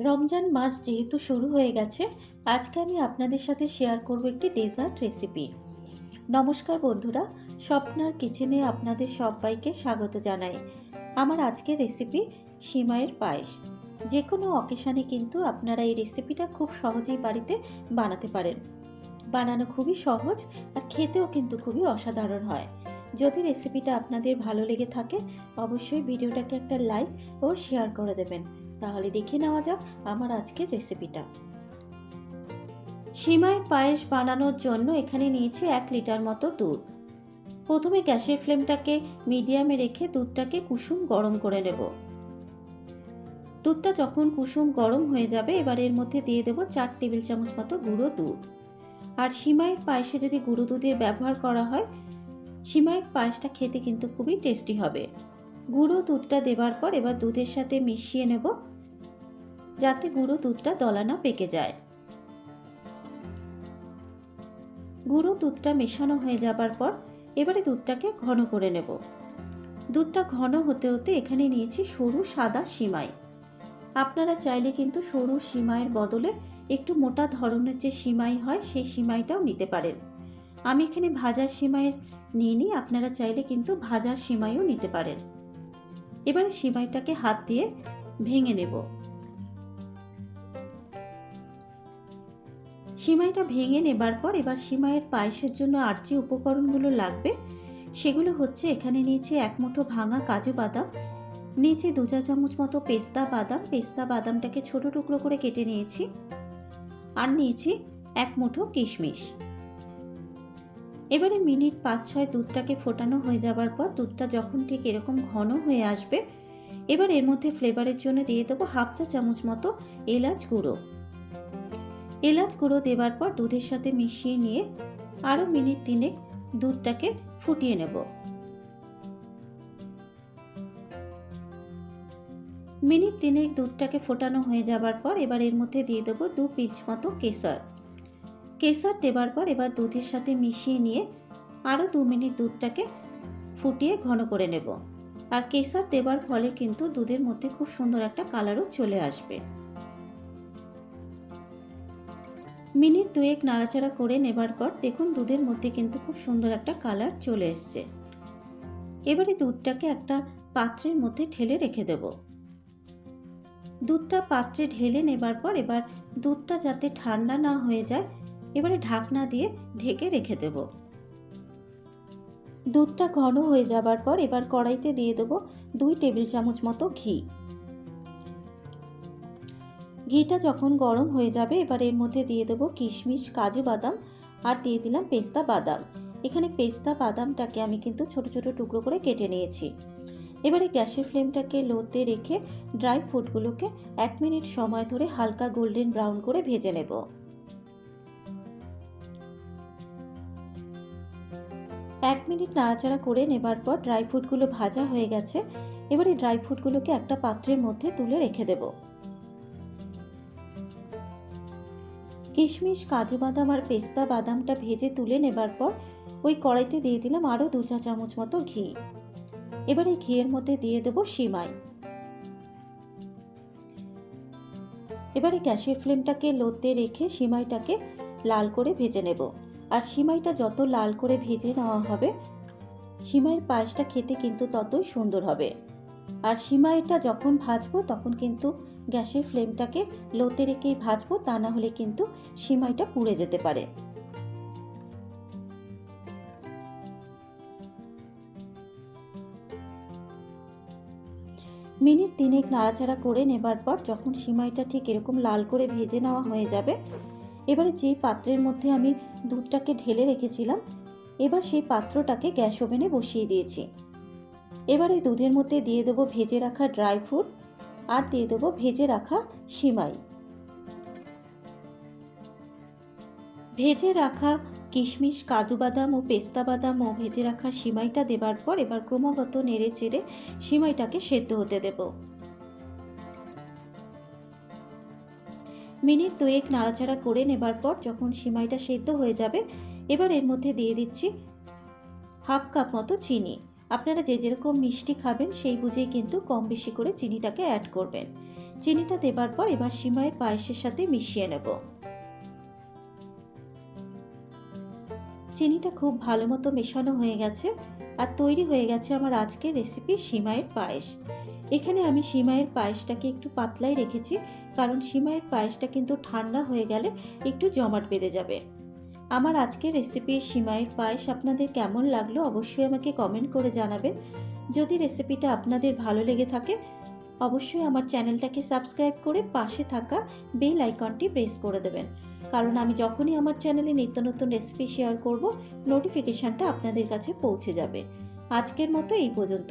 রমজান মাস যেহেতু শুরু হয়ে গেছে, আজকে আমি আপনাদের সাথে শেয়ার করব একটি ডেজার্ট রেসিপি নমস্কার বন্ধুরা, স্বপ্নার কিচেনে আপনাদের সবাইকে স্বাগত জানাই। আমার আজকের রেসিপি সিমাইয়ের পায়েস। যে কোনো অকেশানে কিন্তু আপনারা এই রেসিপিটা খুব সহজেই বাড়িতে বানাতে পারেন। বানানো খুবই সহজ আর খেতেও কিন্তু খুবই অসাধারণ হয়। যদি রেসিপিটা আপনাদের ভালো লেগে থাকে, অবশ্যই ভিডিওটাকে একটা লাইক ও শেয়ার করে দেবেন। তাহলে দেখে নেওয়া যাক আমার আজকের রেসিপিটা সিমাইয়ের পায়েস বানানোর জন্য এখানে নিয়েছি এক লিটার মতো দুধ। প্রথমে গ্যাসের ফ্লেমটাকে মিডিয়ামে রেখে দুধটাকে কুসুম গরম করে নেব। দুধটা যখন কুসুম গরম হয়ে যাবে, এবার এর মধ্যে দিয়ে দেবো চার টেবিল চামচ মতো গুঁড়ো দুধ। আর সিমাইয়ের পায়েসে যদি গুঁড়ো দুধের ব্যবহার করা হয়, সিমাইয়ের পায়েসটা খেতে কিন্তু খুবই টেস্টি হবে। গুঁড়ো দুধটা দেবার পর এবার দুধের সাথে মিশিয়ে নেব, যাতে গুঁড়ো দুধটা দলা না পেকে যায়। গুঁড়ো দুধটা মেশানো হয়ে যাবার পর এবারে দুধটাকে ঘন করে নেব। দুধটা ঘন হতে হতে এখানে নিয়েছি সরু সাদা সিমাই। আপনারা চাইলে কিন্তু সরু সিমাইয়ের বদলে একটু মোটা ধরনের যে সিমাই হয়, সেই সিমাইটাও নিতে পারেন। আমি এখানে ভাজা সিমাইয়ের নিয়ে নিই, আপনারা চাইলে কিন্তু ভাজা সিমাইও নিতে পারেন। এবারে সিমাইটাকে হাত দিয়ে ভেঙে নেব। সিমাইটা ভেঙে নেবার পর এবার সিমাইয়ের পায়েসের জন্য আর যে উপকরণগুলো লাগবে, সেগুলো হচ্ছে এখানে নিয়েছি এক মুঠো ভাঙা কাজু বাদাম, নিয়েছি দু চা চামচ মতো পেস্তা বাদাম, পেস্তা বাদামটাকে ছোট টুকরো করে কেটে নিয়েছি, আর নিয়েছি এক মুঠো কিশমিশ। এবারে মিনিট পাঁচ ছয় দুধটাকে ফোটানো হয়ে যাবার পর দুধটা যখন ঠিক এরকম ঘন হয়ে আসবে, এবার এর মধ্যে ফ্লেভারের জন্য দিয়ে দেবো হাফ চা চামচ মতো এলাচ গুঁড়ো। এলাচ গুঁড়ো দেবার পর দুধের সাথে মিশিয়ে নিয়ে আরও মিনিট তিনেক দুধটাকে ফুটিয়ে নেব। মিনিট তিনেক দুধটাকে ফোটানো হয়ে যাবার পর এবার এর মধ্যে দিয়ে দেবো দু পিঞ্চ মতো কেশর। কেশর দেবার পর এবার দুধের সাথে মিশিয়ে নিয়ে আরও দু মিনিট দুধটাকে ফুটিয়ে ঘন করে নেব। আর কেশর দেবার ফলে কিন্তু দুধের মধ্যে খুব সুন্দর একটা কালারও চলে আসবে। মিনিট দুয়েক নাড়াচাড়া করে নেবার পর দেখুন দুধের মধ্যে কিন্তু খুব সুন্দর একটা কালার চলে এসছে। এবারে দুধটাকে একটা পাত্রের মধ্যে ঢেলে রেখে দেব। দুধটা পাত্রে ঢেলে নেবার পর এবার দুধটা যাতে ঠান্ডা না হয়ে যায় এবারে ঢাকনা দিয়ে ঢেকে রেখে দেব। দুধটা ঘন হয়ে যাবার পর এবার কড়াইতে দিয়ে দেবো দুই টেবিল চামচ মতো ঘি। ঘিটা যখন গরম হয়ে যাবে, এবার এর মধ্যে দিয়ে দেবো কিশমিশ, কাজু বাদাম আর দিয়ে দিলাম পেস্তা বাদাম। এখানে পেস্তা বাদামটাকে আমি কিন্তু ছোট ছোট টুকরো করে কেটে নিয়েছি। এবারে গ্যাসের ফ্লেমটাকে লোতে রেখে ড্রাই ফ্রুটগুলোকে এক মিনিট সময় ধরে হালকা গোল্ডেন ব্রাউন করে ভেজে নেব। এক মিনিট নাড়াচাড়া করে নেবার পর ড্রাই ফ্রুটগুলো ভাজা হয়ে গেছে। এবারে ড্রাই ফ্রুটগুলোকে একটা পাত্রের মধ্যে তুলে রেখে দেব। কিশমিশ, কাজু বাদাম আর পেস্তা বাদামটা ভেজে তুলে নেবার পর ওই কড়াইতে দিয়ে দিলাম আরও দু চা চামচ মতো ঘি। এবারে ঘিয়ের মধ্যে দিয়ে দেবো সিমাই। এবারে গ্যাসের ফ্লেমটাকে লোতে রেখে সিমাইটাকে লাল করে ভেজে নেব। আর সিমাইটা যত লাল করে ভেজে নেওয়া হবে, সিমাইয়ের পায়েসটা খেতে কিন্তু ততই সুন্দর হবে। আর সিমাইটা যখন ভাজবো, তখন কিন্তু গ্যাসের ফ্লেমটাকে লোতে রেখেই ভাজবো, তা না হলে কিন্তু সিমাইটা পুড়ে যেতে পারে। মিনিট তিনেক নাড়াচাড়া করে নেবার পর যখন সিমাইটা ঠিক এরকম লাল করে ভেজে নেওয়া হয়ে যাবে, এবারে যে পাত্রের মধ্যে আমি দুধটাকে ঢেলে রেখেছিলাম। এবার সেই পাত্রটাকে গ্যাস ওভেনে বসিয়ে দিয়েছি। এবার এই দুধের মধ্যে দিয়ে দেবো ভেজে রাখা ড্রাই ফ্রুট আর দিয়ে দেবো ভেজে রাখা সিমাই। ভেজে রাখা কিশমিশ, কাজু বাদাম ও পেস্তা বাদাম ও ভেজে রাখা সিমাইটা দেবার পর এবার ক্রমাগত নেড়ে চেড়ে সিমাইটাকে সেদ্ধ হতে দেবো। মিনিট দুয়েক নাড়াচাড়া করে নেবার পর যখন সিমাইটা সেদ্ধ হয়ে যাবে, এবার এর মধ্যে দিয়ে দিচ্ছি হাফ কাপ মতো চিনি। আপনারা যে যেরকম মিষ্টি খাবেন, সেই বুঝেই কিন্তু কম বেশি করে চিনিটাকে অ্যাড করবেন। চিনিটা দেবার পর এবার সিমাইয়ের পায়েসের সাথে মিশিয়ে নেব। চিনিটা খুব ভালো মতো মেশানো হয়ে গেছে। আর তৈরি হয়ে গেছে আমার আজকের রেসিপি সিমাইয়ের পায়েস। এখানে আমি সিমাইয়ের পায়েসটাকে একটু পাতলাই রেখেছি, কারণ সিমাইয়ের পায়েসটা কিন্তু ঠান্ডা হয়ে গেলে একটু জমাট বেঁধে যাবে। আমার আজকের রেসিপি সিমাইয়ের পায়েস আপনাদের কেমন লাগল অবশ্যই আমাকে কমেন্ট করে জানাবেন। যদি রেসিপিটা আপনাদের ভালো লেগে থাকে, অবশ্যই আমার চ্যানেলটাকে সাবস্ক্রাইব করে পাশে থাকা বেল আইকনটি প্রেস করে দেবেন। কারণ আমি যখনই আমার চ্যানেলে নিত্য নতুন রেসিপি শেয়ার করব নোটিফিকেশানটা আপনাদের কাছে পৌঁছে যাবে। আজকের মতো এই পর্যন্ত।